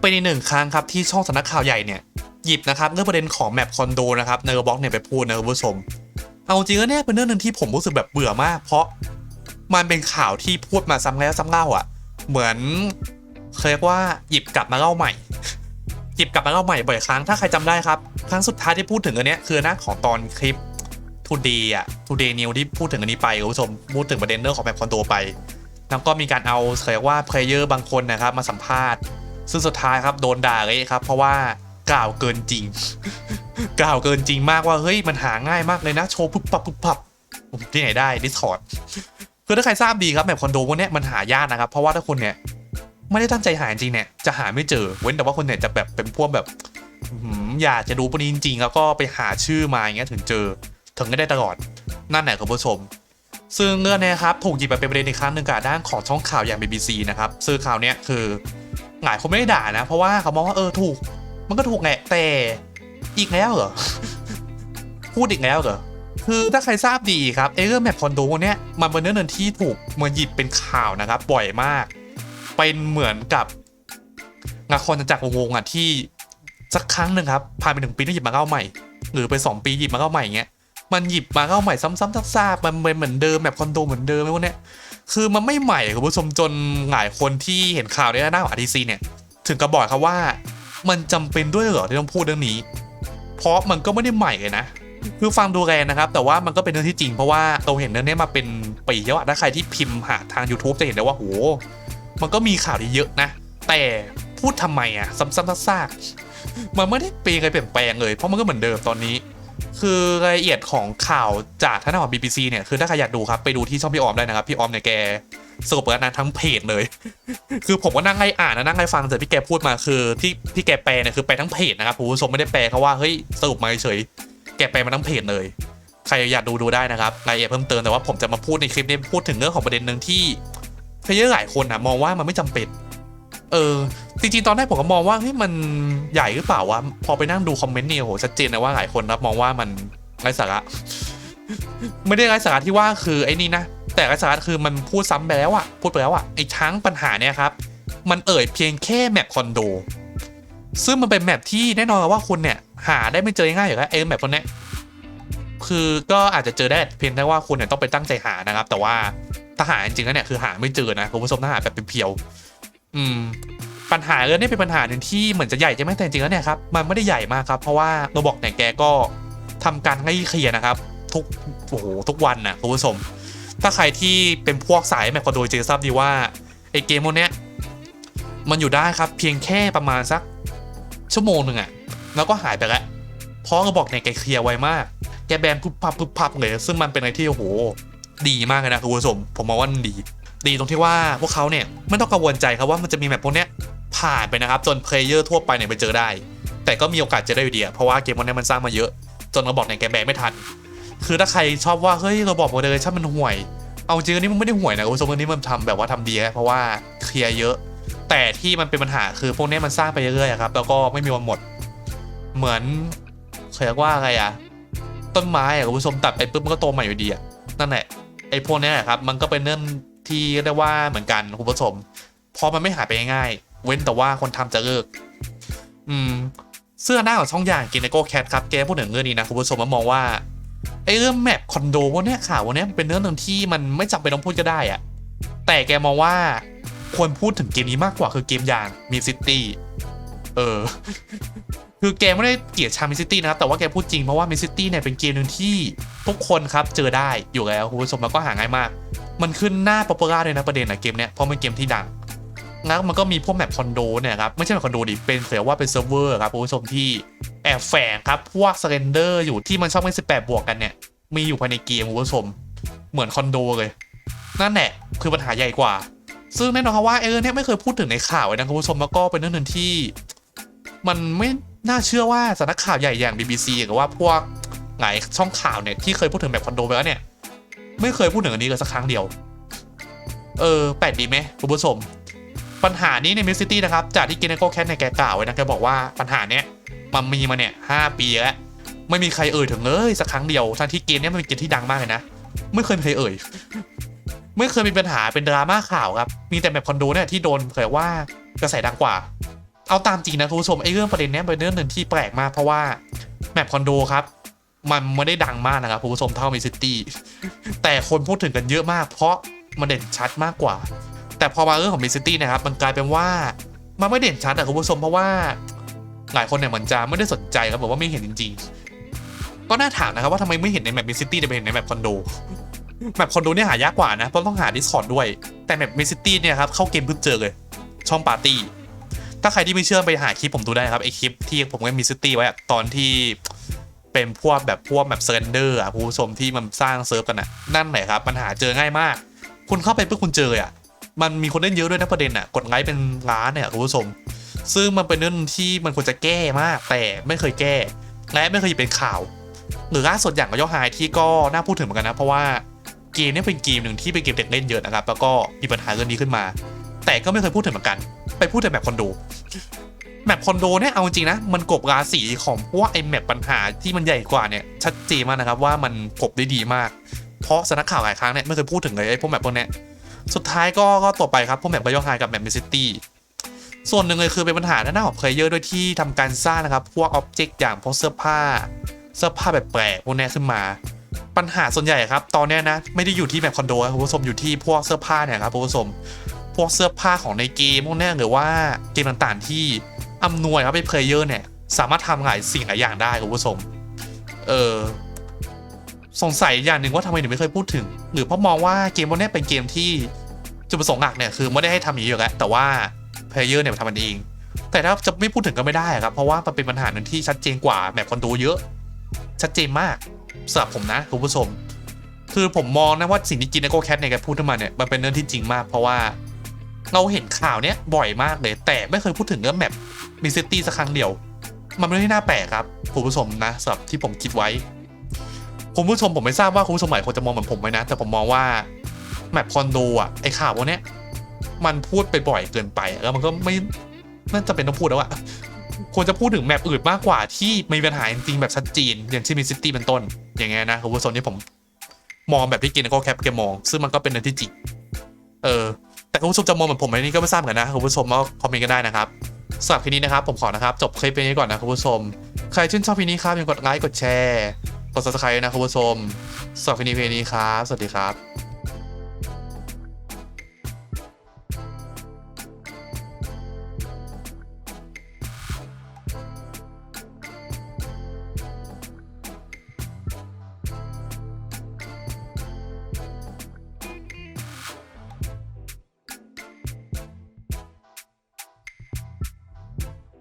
เป็นอีกหนึ่งครั้งครับที่ช่องสำนักข่าวใหญ่เนี่ยหยิบนะครับเรื่องประเด็นของแมปคอนโดนะครับในบล็อกเนี่ยไปพูดนะคุณผู้ชมเอาจริงๆแล้วเนี่ยเป็นเรื่องหนึ่งที่ผมรู้สึกแบบเบื่อมาก เพราะมันเป็นข่าวที่พูดมาซ้ำแล้วซ้ำเล่าอะ เหมือนเคยว่าหยิบกลับมาเล่าใหม่ หยิบกลับมาเล่าใหม่บ่อยครั้งถ้าใครจำได้ครับครั้งสุดท้ายที่พูดถึงอันเนี้ยคือหน้าของตอนคลิป Today อะ Today New ที่พูดถึงอันนี้ไปคุณผู้ชมพูดถึงประเด็นเรื่องของแมปคอนโดไปแล้วก็มีการเอาเคยว่าเพลเยอร์บางคนนะครับมาสัมภาษณ์ ซึ่งสุดท้ายครับโดนด่าเลยครับ เพราะว่ากล่าวเกินจริง กล่าวเกินจริงมากว่าเฮ้ยมันหาง่ายมากเลยนะโชว์ปุ๊บปับปุ๊บปับผมที่ไหนได้ Discord คือถ้าใครทราบดีครับแบบคอนโดพวกเนี้ยมันหายากนะครับ เพราะว่าถ้าคุณเนี่ยไม่ได้ตั้งใจหาจริงเนี่ยจะหาไม่เจอเว้นแต่ว่าคนเนี่ยจะแบบเป็นพวกแบบอื้อหืออยากจะดูพวกนี้จริงๆแล้วก็ไปหาชื่อมาอย่างเงี้ยถึงเจอ ถึงก็ได้ตลอดนั่นแหละคุณผู้ชม ซึ่งเรื่องเนี้ครับถูกหยิบมาเป็นประเด็นอีกครั้งหนึ่งกับด้านของช่องข่าวอย่าง BBC นะครับซึ่งข่าวเนี้ยคือ หลายคนไม่ได้ด่านะ เพราะว่าเขามองว่าเออถูก มันก็ถูกแหละแต่อีกแล้วเหรอ พูดอีกแล้วเหรอ คือถ้าใครทราบดีครับเอเรื่องแมปคอนโดเนี้ยมันเป็นเรื่องหนึงที่ถูกมาหยิบเป็นข่าวนะครับ บ่อยมาก เป็นเหมือนกับละครจากรวงอะที่สักครั้งหนึ่งครับผ่านไปหนึ่งปีแล้วหยิบมาเล่าใหม่ หรือไปสองปีหยิบมาเล่าใหม่เงี้ยมันหยิบมาเล่าใหม่ซ้ำๆซากๆมันเป็นเหมือนเดิมแบบคอนโดเหมือนเดิมไอ้พวกเนี้ย คือมันไม่ใหม่คุณผู้ชมจนหลายคนที่เห็นข่าวในหน้าของ RTC เนี่ย ถึงกระบอกครับว่า มันจำเป็นด้วยเหรอที่ต้องพูดเรื่องนี้ เพราะมันก็ไม่ได้ใหม่เลยนะคือฟังดูแรงนะครับ แต่ว่ามันก็เป็นเรื่องที่จริงเพราะว่าเราเห็นเรื่องนี้มาเป็นปีแล้วอะถ้าใครที่พิมพ์หาทาง YouTube จะเห็นได้ว่าโหมันก็มีข่าวที่เยอะนะ แต่พูดทำไมอะซ้ำๆซากๆมันไม่ได้เปลี่ยนอะไรเปลี่ยนแปลงเลย เพราะมันก็เหมือนเดิมตอนนี้ คือรายละเอียดของข่าวจากท่านของ BBC เนี่ยคือถ้าใครอยากดูครับไปดูที่ช่องพี่ออมได้นะครับพี่ออมเนี่ยแกสรุปแล้วนะทั้งเพจเลย คือผมก็นั่งไล่อ่านนะนั่งไล่ฟังแต่ที่แกพูดมาคือที่ที่แกแปลเนี่ยคือแปลทั้งเพจนะครับผู้ชมไม่ได้แปลเขาว่าเฮ้ยสรุปมาเฉยแกแปลมาทั้งเพจเลย ใครอยากดูดูได้นะครับรายละเอียดเพิ่มเติมแต่ว่าผมจะมาพูดในคลิปนี้พูดถึงเรื่องของประเด็นหนึ่งที่เพลเยอร์หลายคนนะมองว่ามันไม่จำเป็น เออจริงๆ ตอนแรกผมก็มองว่าเฮ้ยมันใหญ่หรือเปล่าวะพอไปนั่งดูคอมเมนต์เนี่ยโหชัดเจนนะว่าหลายคนนะมองว่ามันไร้สาระไม่ได้ไร้สาระที่ว่าคือไอ้นี่นะแต่ไร้สาระคือมันพูดซ้ำไปแล้วอะพูดไปแล้วอะไอ้ทั้งปัญหาเนี่ยครับมันเอ่ยเพียงแค่แมปคอนโด ซึ่งมันเป็นแมปที่แน่นอนว่าคุณเนี่ย หาได้ไม่เจอง่ายอยู่แล้วไอ้แมปพวเนี้ยคือก็อาจจะเจอได้เพียงแต่ว่าคุณเนี่ยต้องไปตั้งใจหานะครับ แต่ว่าถ้าหาจริงๆแล้วเนี่ยคือหาไม่เจอนะคุณผู้ชมถ้าหาแบบเพียวๆ อืมปัญหาเรื่องนี้เป็นปัญหาหนึ่งที่เหมือนจะใหญ่ใช่ไหมแต่จริงๆแล้วเนี่ยครับมันไม่ได้ใหญ่มากครับ เพราะว่าโรบอกเนี่ยแกก็ทำการให้เคลียร์นะครับ ทุกโอ้โหทุกวันนะคุณผู้ชมถ้าใครที่เป็นพวกสายแมปคอนโดเจทราบดีว่าไอเกมพวกเนี้ยมันอยู่ได้ครับเพียงแค่ประมาณสักชั่วโมงหนึ่งอะแล้วก็หายไปแล้วเพราะระบอกเนี่ยแกเคลียร์ไวมาก แกแบนปุ๊บพับปุ๊บพับเลย ซึ่งมันเป็นอะไรที่โอ้โหดีมากเลยนะคุณผู้ชมผมมองว่ามันดี ดีตรงที่ว่าพวกเขาเนี่ยไม่ต้องกังวลใจครับว่ามันจะมีแมปพวกเนี้ยผ่านไปนะครับจนเพลเยอร์ทั่วไปเนี่ยไปเจอได้ แต่ก็มีโอกาสเจอได้อยู่ดีเพราะว่าเกมพวกเนี้ยมันสร้างมาเยอะ จนเราบอกในแกแบนไม่ทัน คือถ้าใครชอบว่าเฮ้ยเราบอกโมเดลชั่นมันห่วย เอาจริงอันนี้มันไม่ได้ห่วยนะคุณผู้ชมอันนี้มันทำแบบว่าทำดีเพราะว่าเคลียร์เยอะ แต่ที่มันเป็นปัญหาคือพวกนี้มันสร้างไปเรื่อยๆครับแล้วก็ไม่มีวันหมด เหมือนเคยเรียกว่าอะไรอะต้นไม้อะคุณผู้ชมตัดไปปุ๊บมันก็โตใหม่อยู่ดีอะนั่นแหละไอ้พวกนี้ครับมันก็เป็นเรื่อง ที่เรียกว่าเหมือนกันคุณผู้ชมเพราะมันไม่หายไปง่ายเว้นแต่ว่าคนทำจะเลิก อืม เสื้อหน้าของช่องอย่างกินโก้แคทครับแกพูดถึงเรื่องนี้นะคุณผู้ชมมามองว่าไอ้เรื่องแมปคอนโดพวกเนี้ข่าวพวกเนี้เป็นเรื่องหนึ่งที่มันไม่จำเป็นต้องพูดก็ได้อะแต่แกมองว่าควรพูดถึงเกมนี้มากกว่าคือเกมอย่างมีซิตี้เออ คือแกไม่ได้เกลียดชามิซิตี้นะครับ แต่ว่าแกพูดจริงเพราะว่ามิซิตี้เนี่ยเป็นเกมหนึ่งที่ทุกคนครับเจอได้อยู่แล้วคุณผู้ชมแล้วก็หาง่ายมาก มันขึ้นหน้าป๊อปปูล่าเลยนะประเด็นนะเกมเนี้ยเพราะมันเกมที่ดังแล้วมันก็มีพวกแมปคอนโดเนี่ยครับไม่ใช่แมปคอนโดดิเป็นเสียว่าเป็นเซิร์ฟเวอร์ครับคุณผู้ชมที่แอบแฝงครับพวกสเรนเดอร์อยู่ที่มันชอบเล่น18 บวกกันเนี่ยมีอยู่ภายในเกมคุณผู้ชมเหมือนคอนโดเลย นั่นแหละคือปัญหาใหญ่กว่า ซึ่งแน่นอนครับว่าเออเนี่ยไม่เคยพูดถึงในข่าวเลยนะคุณผู้ชมแล้วก็เป็นเรื่องหนึ่งที่ มันไม่น่าเชื่อว่าสำนักข่าวใหญ่อย่าง BBC หรือว่าพวกหลายช่องข่าวเนี่ยที่เคยพูดถึงแบบคอนโดไปแล้วเนี่ย ไม่เคยพูดถึงอันนี้เลยสักครั้งเดียว เออแปลกดีไหมคุณผู้ชม ปัญหานี้ในมิสซิตี้นะครับ จากที่กินโก้แคทในแกกล่าวไว้นะแกบอกว่าปัญหาเนี้ยมันมีมาเนี่ยห้าปีแล้วไม่มีใครเอ่ยถึงเลยสักครั้งเดียวทั้งที่เกมเนี้ยมันเป็นเกมที่ดังมากเลยนะไม่เคยมีใครเอ่ยไม่เคยมีปัญหาเป็นดราม่าข่าวครับมีแต่แบบคอนโดเนี่ยที่โดนเผยว่ากระแสดังกว่า เอาตามจริงนะคุณผู้ชมไอ้เรื่องประเด็นเนี้ยเป็นเรื่องหนึ่งที่แปลกมากเพราะว่าแมปคอนโดครับ มันไม่ได้ดังมากนะครับคุณผู้ชมเท่ามีซิตี้แต่คนพูดถึงกันเยอะมาก เพราะมันเด่นชัดมากกว่า แต่พอมาเรื่องของมีซิตี้นะครับมันกลายเป็นว่ามันไม่เด่นชัดอะคุณผู้ชมเพราะว่าหลายคนเนี่ยเหมือนจะไม่ได้สนใจครับบอกว่าไม่เห็นจริงๆ ก็น่าถามนะครับว่าทำไมไม่เห็นในแมปมิซิตี้แต่ไปเห็นในแมปคอนโดแมปคอนโดเนี่ยหายากกว่านะเพราะต้องหา Discord ด้วย แต่แมปมิซิตี้เนี่ยครับเข้าเกมเพิ่งเจอเลย ช่องปาร์ตี้ถ้าใครที่ไม่เชื่อไปหาคลิปผมดูได้ครับไอคลิปที่ผมกับมิซิตี้ไว้ตอนที่ เป็นพวกแบบพวกแบบเซอร์นเดอร์อะผู้ชมที่มันสร้างเซิร์ฟกันอะนั่นแหละครับมันหาเจอง่ายมาก คุณเข้าไปเพื่อคุณเจออะมันมีคนเล่นเยอะด้วยนะประเด็นอะกดไลค์เป็นล้านเนี่ยคุณผู้ชม ซึ่งมันเป็นเรื่องที่มันควรจะแก้มาก แต่ไม่เคยแก้ และไม่เคยหยิบเป็นข่าว หรือล่าสุดอย่างกับยอไฮที่ก็น่าพูดถึงเหมือนกันนะ เพราะว่าเกมนี้เป็นเกมหนึ่งที่เป็นเกมเด็กเล่นเยอะนะครับแล้วก็มีปัญหาเรื่องนี้ขึ้นมา แต่ก็ไม่เคยพูดถึงเหมือนกัน ไปพูดแต่แมปคนโด แมปคอนโดเนี่ยเอาจริงนะ มันกบราศีของพวกไอแมปปัญหาที่มันใหญ่กว่าเนี่ยชัดเจนมากนะครับว่ามันกบได้ดีมาก เพราะสนักข่าวหลายครั้งเนี่ยไม่เคยพูดถึงเลยไอพวกแมปพวกเนี้ยสุดท้ายก็ก็ต่อไปครับพวกแมปบายอไฮกับแมปเมซิตี้ส่วนหนึ่งเลยคือเป็นปัญหาด้านหน้าของเพลเยอร์ด้วยที่ทำการสร้างนะครับ พวกอ็อบเจกต์อย่างพวกเสื้อผ้า เสื้อผ้าแบบแปลกพวกนี้ขึ้นมา ปัญหาส่วนใหญ่ครับ ตอนนี้นะไม่ได้อยู่ที่แบบคอนโดครับคุณผู้ชมอยู่ที่พวกเสื้อผ้าเนี่ยครับคุณผู้ชม พวกเสื้อผ้าของในเกมพวกนี้หรือว่าเกมต่างๆที่ อำนวยครับให้เพลเยอร์เนี่ยสามารถทำหลายสิ่งหลายอย่างได้คุณผู้ชม เออสงสัยอย่างหนึ่งว่าทำไมถึงไม่เคยพูดถึง หรือเพราะมองว่าเกมพวกเนี้ยเป็นเกมที่จุดประสงค์หลักเนี่ยคือไม่ได้ให้ทำอย่างนี้อยู่แล้วแต่ว่าเพลเยอร์เนี่ยทำมันเอง แต่ถ้าจะไม่พูดถึงก็ไม่ได้ครับ เพราะว่ามันเป็นปัญหาหนึ่งที่ชัดเจนกว่าแมปคอนโดเยอะ ชัดเจนมากสำหรับผมนะคุณผู้ชม คือผมมองนะว่าสิ่งที่กินโกแคทเนี่ยแกพูดขึ้นมาเนี่ยมันเป็นเรื่องที่จริงมาก เพราะว่าเราเห็นข่าวเนี้ยบ่อยมากเลย แต่ไม่เคยพูดถึงเรื่องแมป มิซิตี้สักครั้งเดียว มันไม่ได้น่าแปลกครับคุณผู้ชมนะสำหรับที่ผมคิดไว้คุณผู้ชมผมไม่ทราบว่าคุณผู้ชมหลายคนจะมองเหมือนผมไหมนะ แต่ผมมองว่าแมปคอนโดอะไอข่าวพวกเนี้ยมันพูดไปบ่อยเกินไปแล้วมันก็ไม่น่าจะเป็นต้องพูดแล้วอะควรจะพูดถึงแมปอื่นมากกว่าที่มีปัญหาจริงแบบชัดเจนอย่างที่นมีซิตี้เป็นต้น อย่างเงี้ยนะคุณผู้ชมที่ผมมองแบบที่กินก็แคปแกมอง ซึ่งมันก็เป็นเรื่องที่จริงเออแต่คุณผู้ชมจะมองเหมือนผมไหมนี่ก็ไม่ทราบกันนะคุณผู้ชมก็คอมเมนต์กันได้นะครับ สำหรับคลิปนี้นะครับ ผมขอนะครับ จบคลิปไปนี้ก่อนนะคุณผู้ชม ใครชื่นชอบคลิปนี้ครับอย่าลืมกดไลค์กดแชร์กด subscribe นะคุณผู้ชมสำหรับคลิปนี้เพลงนี้ครับ สวัสดีครับ